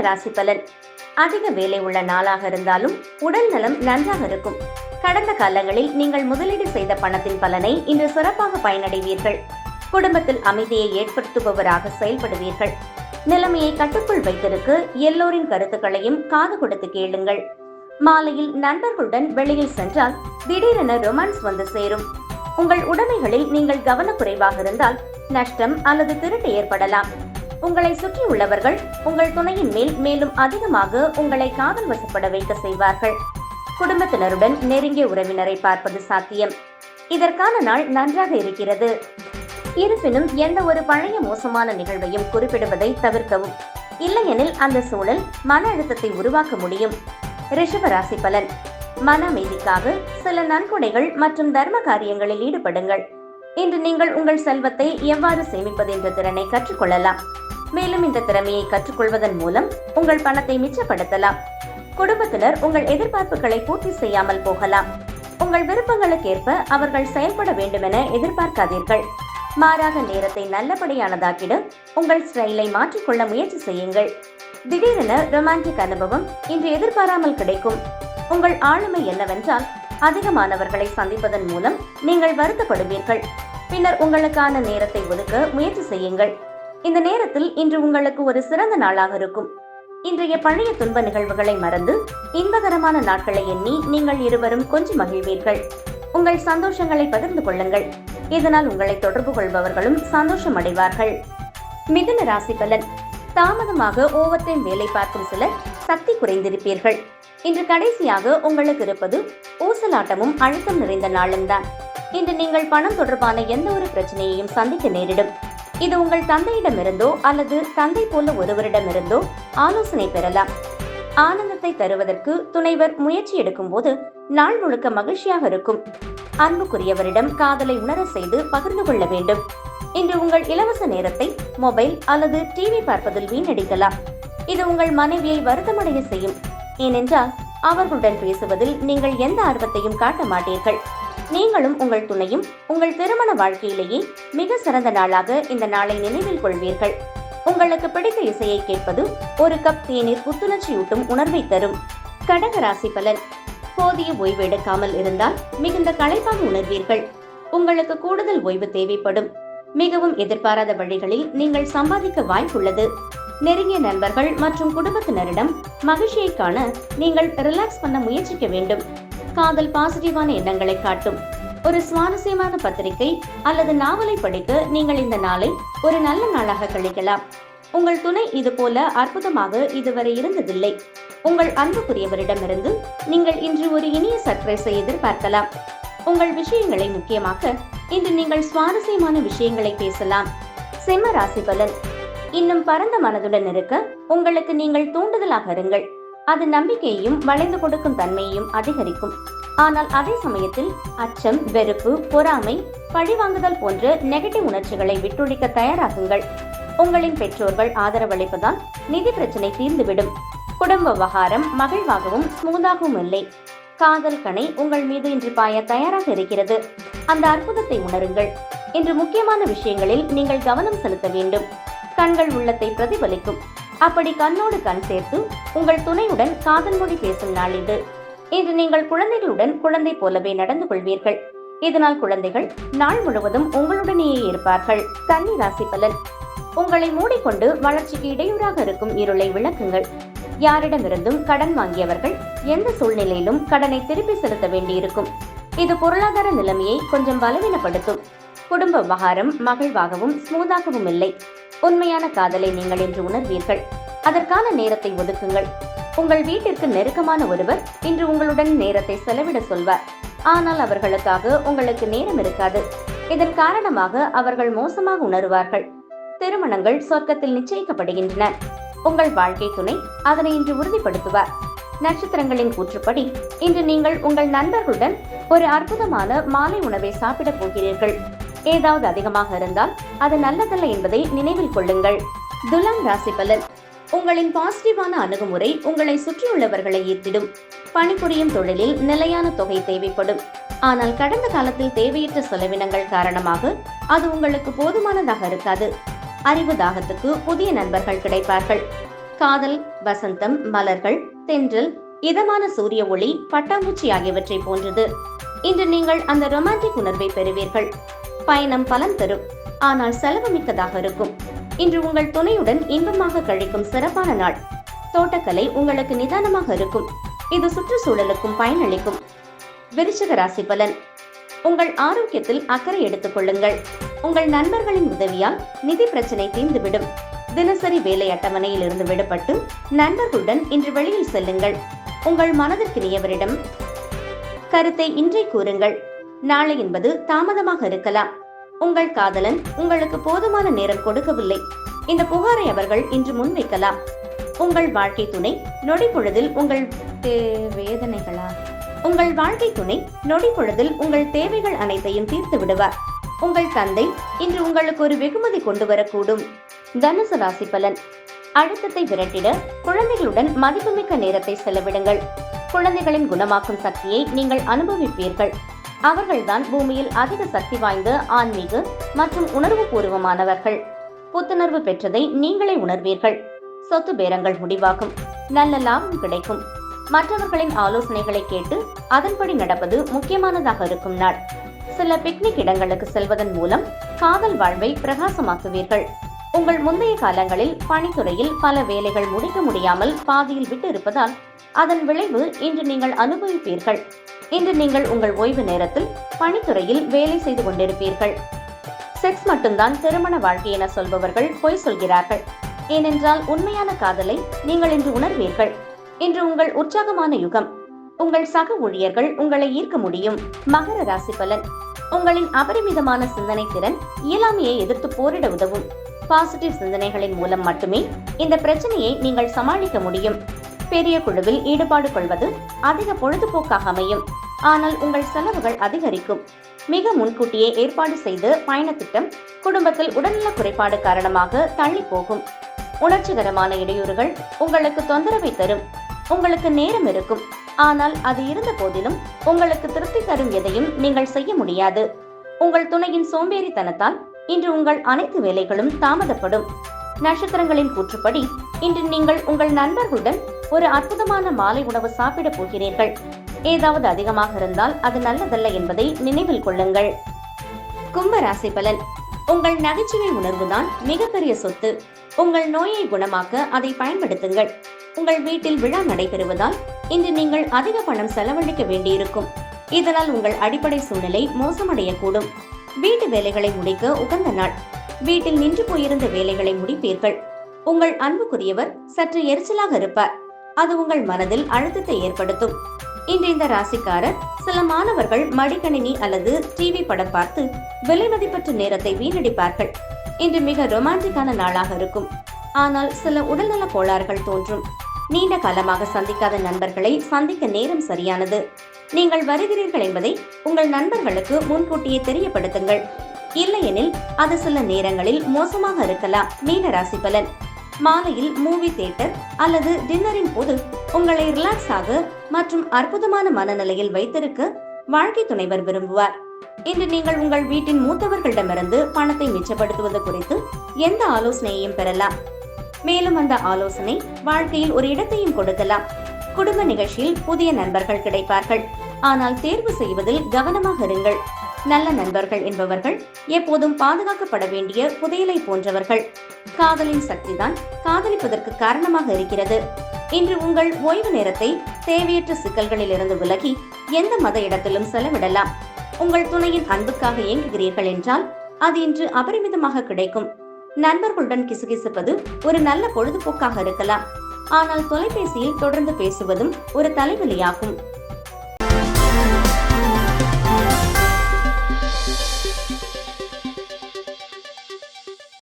ராசி பலன். அதிக வேலை உள்ள நாளாக இருந்தாலும் உடல் நலம் நன்றாக இருக்கும். கடந்த காலங்களில் நீங்கள் முதலீடு செய்த பணத்தின் பலனை இன்று சிறப்பாக பயனடைவீர்கள். குடும்பத்தில் அமைதியை ஏற்படுத்துபவராக செயல்படுவீர்கள். நிலைமையை கட்டுக்குள் வைத்திருக்க எல்லோரின் கருத்துக்களையும் காது கொடுத்து கேளுங்கள். மாலையில் நண்பர்களுடன் வெளியில் சென்றால் திடீரென ரொமான்ஸ் வந்து சேரும். உங்கள் உடைமைகளில் நீங்கள் கவனக்குறைவாக இருந்தால் நஷ்டம் அல்லது திருட்டு ஏற்படலாம். உங்களை சுற்றியுள்ளவர்கள் உங்கள் துணையின் மேல் மேலும் அதிகமாக உங்களை காதல் வசப்பட வைக்க செய்வார்கள். குடும்பத்தினருடன் நெருங்கிய உறவினரை பார்ப்பது சாத்தியம். இதற்கான நாள் நன்றாக இருக்கிறது. இருப்பினும் எந்த ஒரு பழைய மோசமான நிகழ்வையும் குறிப்பிடுவதை தவிர்க்கவும். இல்லையெனில் அந்த சூழல் மன அழுத்தத்தை உருவாக்க முடியும். ரிஷப ராசி பலன். மன அமைதிக்காக சில நன்கொடைகள் மற்றும் தர்ம காரியங்களில் ஈடுபடுங்கள். இன்று நீங்கள் உங்கள் செல்வத்தை எவ்வாறு சேமிப்பது என்ற திறனை கற்றுக்கொள்ளலாம். மேலும் இந்த திறமையை கற்றுக்கொள்வதன் மூலம் உங்கள் பணத்தை மிச்சப்படுத்தலாம். குடும்பத்தினர் உங்கள் எதிர்பார்ப்புகளை பூர்த்தி செய்யாமல் போகலாம். உங்கள் விருப்பங்களுக்கேற்ப அவர்கள் செயல்பட வேண்டுமென எதிர்பார்க்காதீர்கள். மாறாக நேரத்தை நல்லபடியானதாக்கிட உங்கள் ஸ்டைலை மாற்றிக்கொள்ள முயற்சி செய்யுங்கள். திடீரென ரொமான்டிக் அனுபவம் இன்று எதிர்பாராமல் கிடைக்கும். உங்கள் ஆளுமை என்னவென்றால் அதிகமானவர்களை சந்திப்பதன் மூலம் நீங்கள் வருத்தப்படுவீர்கள். பின்னர் உங்களுக்கான நேரத்தை ஒதுக்க முயற்சி செய்யுங்கள். இந்த நேரத்தில் இன்று உங்களுக்கு ஒரு சிறந்த நாளாக இருக்கும். இன்றைய பழைய துன்ப நிகழ்வுகளை மறந்து இன்பகரமான நாட்களை எண்ணி நீங்கள் இருவரும் கொஞ்சம் மகிழ்வீர்கள். உங்கள் சந்தோஷங்களை பகிர்ந்து கொள்ளுங்கள். இதனால் உங்களை தொடர்பு கொள்பவர்களும் சந்தோஷம் அடைவார்கள். மிதுன ராசி பலன் தாமதமாக ஓவர் டைம் வேலை பார்க்கும் சிலர் சக்தி குறைந்திருப்பீர்கள். இன்று கடைசியாக உங்களுக்கு இருப்பது ஊசலாட்டமும் அழுத்தம் நிறைந்த நாளும் தான் இன்று நீங்கள் பணம் தொடர்பான எந்த ஒரு பிரச்சனையையும் சந்திக்க நேரிடும். இது உங்கள் தந்தையிடமிருந்தோ அல்லது தந்தை போல ஒருவரிடமிருந்தோ ஆலோசனை பெறலாம். ஆனந்தத்தை தருவதற்கு துணைவர் முயற்சி எடுக்கும் போது நாள் முழுக்க மகிழ்ச்சியாக இருக்கும். அன்புக்குரியவரிடம் காதலை உணர செய்து பகிர்ந்து கொள்ள வேண்டும். இன்று உங்கள் இலவச நேரத்தை மொபைல் அல்லது டிவி பார்ப்பதில் வீணடிக்கலாம். இது உங்கள் மனைவியை வருத்தமடைய செய்யும். ஏனென்றால் அவர்களுடன் பேசுவதில் நீங்கள் எந்த ஆர்வத்தையும் காட்ட மாட்டீர்கள். நீங்களும் உங்கள் துணையும் உங்கள் திருமண வாழ்க்கையிலேயே மிக சிறந்த நாளாக இந்த நாளை நினைவில் கொள்வீர்கள். உங்களுக்கு பிடித்த இசையை கேட்பது ஒரு கப் தேநீர் புத்துணர்ச்சியூட்டும் உணர்வை தரும். கடக ராசி பலன். போதிய ஓய்வு எடுக்காமல் இருந்தால் மிகுந்த களைப்பாக உணர்வீர்கள். உங்களுக்கு கூடுதல் ஓய்வு தேவைப்படும். மிகவும் எதிர்பாராத வழிகளில் நீங்கள் சம்பாதிக்க வாய்ப்புள்ளது. நெருங்கிய நண்பர்கள் மற்றும் குடும்பத்தினரிடம் மகிழ்ச்சியை காண நீங்கள் ரிலாக்ஸ் பண்ண முயற்சிக்க வேண்டும். காதல் பாசிட்டிவான எண்ணங்களை காட்டும். ஒரு சுவாரஸ்யமான பத்திரிகை அல்லது நாவலை படிக்க நீங்கள் இந்த நாளை ஒரு நல்ல நாளாக கழிக்கலாம். உங்கள் துணை இது போல அற்புதமாக இதுவரை இருந்ததில்லை. உங்கள் அன்புக்குரியவரிடமிருந்து நீங்கள் இன்று ஒரு இனிய சர்ப்ரைஸை எதிர்பார்க்கலாம். உங்கள் விஷயங்களை முக்கியமாக இன்று நீங்கள் சுவாரஸ்யமான விஷயங்களை பேசலாம். சிம்ம ராசி பலன் இன்னும் பரந்த மனதுடன் இருக்க உங்களுக்கு நீங்கள் தூண்டுதலாக இருங்கள். அது நம்பிக்கையையும் வளைந்து கொடுக்கும் தன்மையையும் அதிகரிக்கும். ஆனால் அதே சமயத்தில் அச்சம் வெறுப்பு பொறாமை பழிவாங்குதல் போன்ற நெகட்டிவ் உணர்ச்சிகளை விட்டொழிக்க தயாராகுங்கள். உங்களின் பெற்றோர்கள் ஆதரவளிப்பதால் நிதி பிரச்சனை தீர்ந்துவிடும். குடும்ப விவகாரம் மகிழ்வாகவும் ஸ்மூதாகவும் இல்லை. காதல் கணை உங்கள் மீது இன்று பாய தயாராக இருக்கிறது. அந்த அற்புதத்தை உணருங்கள். இன்று முக்கியமான விஷயங்களில் நீங்கள் கவனம் செலுத்த வேண்டும். கண்கள் உள்ளத்தை பிரதிபலிக்கும். அப்படி கண்ணோடு கண் சேர்த்து உங்கள் துணையுடன் காதல் மொழி பேசும் நாள் இது. இன்று நீங்கள் குழந்தைகளுடன் குழந்தை போலவே நடந்து கொள்வீர்கள். இதனால் குழந்தைகள் நாள் முழுவதும் உங்களுடனேயே இருப்பார்கள். கன்னி ராசி பலன். உங்களை மூடிக்கொண்டு வளர்ச்சிக்கு இடையூறாக இருக்கும் இருளை விளக்குங்கள். யாரிடமிருந்தும் கடன் வாங்கியவர்கள் எந்த சூழ்நிலையிலும் கடனை திருப்பி செலுத்த வேண்டியிருக்கும். இது பொருளாதார நிலைமையை கொஞ்சம் பலவீனப்படுத்தும். குடும்ப விவகாரம் மகிழ்வாகவும் ஸ்மூதாகவும் இல்லை. உண்மையான காதலை நீங்கள் என்று உணர்வீர்கள். அதற்கான நேரத்தை ஒதுக்குங்கள். உங்கள் வீட்டிற்கு நெருக்கமான ஒருவர் இன்று உங்களுடன் நேரத்தை செலவிட சொல்வார். ஆனால் அவர்களுக்காக உங்களுக்கு நேரம் இருக்காது. இதன் காரணமாக அவர்கள் மோசமாக உணருவார்கள். திருமணங்கள் சொர்க்கத்தில் நிச்சயிக்கப்படுகின்றன. உங்கள் வாழ்க்கை துணை அதனை இன்று உறுதிப்படுத்துவார். நட்சத்திரங்களின் கூற்றுப்படி இன்று நீங்கள் உங்கள் நண்பர்களுடன் ஒரு அற்புதமான மாலை உணவை சாப்பிடப் போகிறீர்கள். ஏதாவது அதிகமாக இருந்தால் அது நல்லதல்ல என்பதை நினைவில் கொள்ளுங்கள். துலாம் ராசி பலன். உங்களின் பாசிட்டிவான அணுகுமுறை உங்களை சுற்றியுள்ளவர்களை ஈர்த்திடும். பணிபுரியும் தொழிலில் நிலையான தொகை தேவைப்படும். ஆனால் கடந்த காலத்தில் தேவையற்ற செலவினங்கள் காரணமாக அது உங்களுக்கு போதுமானதாக இருக்காது. அறிவு தாகத்துக்கு புதிய நண்பர்கள் கிடைப்பார்கள். காதல் வசந்தம் மலர்கள் தென்றல் இதமான சூரிய ஒளி பட்டாம்பூச்சி ஆகியவற்றை போன்றது. இன்று நீங்கள் அந்த ரொமான்டிக் உணர்வை பெறுவீர்கள். பயணம் பலன் தரும். ஆனால் செலவு மிக்கதாக இருக்கும். இன்று உங்கள் துணையுடன் இன்பமாக கழிக்கும் சிறப்பான நாள். தோட்டக்கலை உங்களுக்கு நிதானமாக இருக்கும். இது சுற்றுச்சூழலுக்கும் பயனளிக்கும். விருச்சிக ராசி பலன். உங்கள் ஆரோக்கியத்தில் அக்கறை எடுத்துக் கொள்ளுங்கள். உங்கள் நண்பர்களின் உதவியால் நிதி பிரச்சனை தீர்ந்துவிடும். தினசரி வேலை அட்டவணையில் இருந்து விடுபட்டு நண்பர்களுடன் இன்று வெளியில் செல்லுங்கள். உங்கள் மனதிற்கினியவரிடம் கருத்தை இன்றை கூறுங்கள். நாளை என்பது தாமதமாக இருக்கலாம். உங்கள் காதலன் உங்களுக்கு போதுமான நேரம் கொடுக்கவில்லை. இந்த புகாரை அவர்கள் இன்று முன்வைக்கலாம் உங்கள் வாழ்க்கை துணை நொடி பொழுதில் உங்கள் வேதனைகளா? உங்கள் வாழ்க்கை துணை நொடி பொழுதில் உங்கள் தேவைகள் அனைத்தையும் தீர்த்து விடுவார். உங்கள் தந்தை இன்று உங்களுக்கு ஒரு வெகுமதி கொண்டு வரக்கூடும். தனுசு ராசி பலன். அழுத்தத்தை விரட்டிட குழந்தைகளுடன் மதிப்புமிக்க நேரத்தை செலவிடுங்கள். குழந்தைகளின் குணமாக்கும் சக்தியை நீங்கள் அனுபவிப்பீர்கள். அவர்கள்தான் பூமியில் அதிக சக்தி வாய்ந்த ஆன்மீக மற்றும் உணர்வு பூர்வமானவர்கள் புத்துணர்வு பெற்றதை நீங்களே உணர்வீர்கள். சொத்து பேரங்கள் முடிவாகும். நல்ல லாபம் கிடைக்கும். மற்றவர்களின் ஆலோசனைகளை கேட்டு அதன்படி நடப்பது முக்கியமானதாக இருக்கும் நாள். சில பிக்னிக் இடங்களுக்கு செல்வதன் மூலம் காதல் வாழ்வை பிரகாசமாக்குவீர்கள். உங்கள் முந்தைய காலங்களில் பணித்துறையில் பல வேலைகள் முடிக்க முடியாமல் பாதியில் விட்டு இருப்பதால் அதன் விளைவு இன்று நீங்கள் அனுபவிப்பீர்கள். இன்று நீங்கள் உங்கள் ஓய்வு நேரத்தில் பணித்துறையில் வேலை செய்து கொண்டிருப்பீர்கள். செக்ஸ் மட்டும்தான் திருமண வாழ்க்கை என சொல்பவர்கள் பொய் சொல்கிறார்கள். ஏனென்றால் உண்மையான காதலை நீங்கள் இன்று உணர்வீர்கள். இன்று உங்கள் உற்சாகமான யுகம் உங்கள் சக ஊழியர்கள் உங்களை ஈர்க்க முடியும். மகர ராசி பலன் உங்களின் அபரிமிதமான சிந்தனை திறன் இயலாமையை எதிர்த்து போரிட உதவும். பாசிட்டிவ் சிந்தனைகளின் மூலம் மட்டுமே இந்த பிரச்சனையை நீங்கள் சமாளிக்க முடியும். பெரிய குழுவில் ஈடுபாடு கொள்வது அதிக பொழுதுபோக்காக அமையும். ஆனால் உங்கள் செலவுகள் அதிகரிக்கும். மிக முன்கூட்டியே ஏற்பாடு செய்து பயணத்திட்டம் குடும்பத்தில் உடல்நல குறைபாடு காரணமாக தள்ளி போகும் உணர்ச்சிகரமான இடையூறுகள் உங்களுக்கு தொந்தரவை தரும். உங்களுக்கு நேரம் இருக்கும் ஆனால் அது இருந்த போதிலும் உங்களுக்கு திருப்தி தரும் எதையும் நீங்கள் செய்ய முடியாது. உங்கள் துணையின் சோம்பேறித்தனத்தால் இன்று உங்கள் அனைத்து வேலைகளும் தாமதப்படும். நட்சத்திரங்களின் கூற்றுப்படி இன்று நீங்கள் உங்கள் நண்பர்களுடன் ஒரு அற்புதமான மாலை உணவு சாப்பிடப் போகிறீர்கள். ஏதாவது அதிகமாக இருந்தால் அது நல்லதல்ல என்பதை நினைவில் கொள்ளுங்கள். கும்ப ராசி பலன். உங்கள் நகைச்சுவை உணர்வுதான் மிகப்பெரிய சொத்து. உங்கள் நோயை குணமாக்க அதை பயன்படுத்துங்கள். உங்கள் வீட்டில் விழா நடைபெறுவதால் இன்று நீங்கள் அதிக பணம் செலவழிக்க வேண்டியிருக்கும். இதனால் உங்கள் அடிப்படை சூழ்நிலை மோசமடையக்கூடும். வீட்டு வேலைகளை முடிக்க உகந்த நாள். வீட்டில் நின்று போயிருந்த வேலைகளை முடிப்பீர்கள். உங்கள் அன்புக்குரியவர் சற்று எரிச்சலாக இருப்பார். அது உங்கள் மனதில் அழுத்தத்தை ஏற்படுத்தும். இன்று இந்த ராசிக்காரர் சில மாணவர்கள் மடிக்கணினி அல்லது டிவி படம் பார்த்து விலை மதிப்பற்ற நேரத்தை வீணடிப்பார்கள். இன்று மிக ரொமான்டிக்கான நாளாக இருக்கும். ஆனால் சில உடல்நல கோளாறுகள் தோன்றும். நீண்ட காலமாக சந்திக்காத நண்பர்களை சந்திக்க நேரம் சரியானது. நீங்கள் வருகிறீர்கள் என்பதை உங்கள் நண்பர்களுக்கு முன்கூட்டியே தெரியப்படுத்துங்கள். இல்லையெனில் அது சில நேரங்களில் மோசமாக இருக்கலாம். மீன ராசி பலன். மாலையில் மூவி தியேட்டர் அல்லது டின்னரின் போது உங்களை ரிலாக்ஸ் ஆக மற்றும் அற்புதமான மனநிலையில் வைத்திருக்க வாழ்க்கை துணைவர் விரும்புவார். இன்று நீங்கள் உங்கள் வீட்டின் மூத்தவர்களிடமிருந்து பணத்தை மிச்சப்படுத்துவது குறித்து எந்த ஆலோசனையையும் பெறலாம். மேலும் அந்த ஆலோசனை வாழ்க்கையில் ஒரு இடத்தையும் கொடுக்கலாம். குடும்ப நிகழ்ச்சியில் புதிய நண்பர்கள் கிடைப்பார்கள். ஆனால் தேர்வு செய்வதில் கவனமாக இருங்கள். நல்ல நண்பர்கள் என்பவர்கள் எப்போதும் பாதுகாக்கப்பட வேண்டிய புதையலை போன்றவர்கள். காதலின் சக்திதான் காதலிப்பதற்கு காரணமாக இருக்கிறது. இன்று உங்கள் ஓய்வு நேரத்தை தேவையற்ற சிக்கல்களில் இருந்து விலகி எந்த மத இடத்திலும் செலவிடலாம். உங்கள் துணையின் அன்புக்காக இயங்குகிறீர்கள் என்றால் அது இன்று அபரிமிதமாக கிடைக்கும். நண்பர்களுடன் கிசுகிசுப்பது ஒரு நல்ல பொழுதுபோக்காக இருக்கலாம். ஆனால் தொலைபேசியில் தொடர்ந்து பேசுவதும் ஒரு தலைவலியாகும்.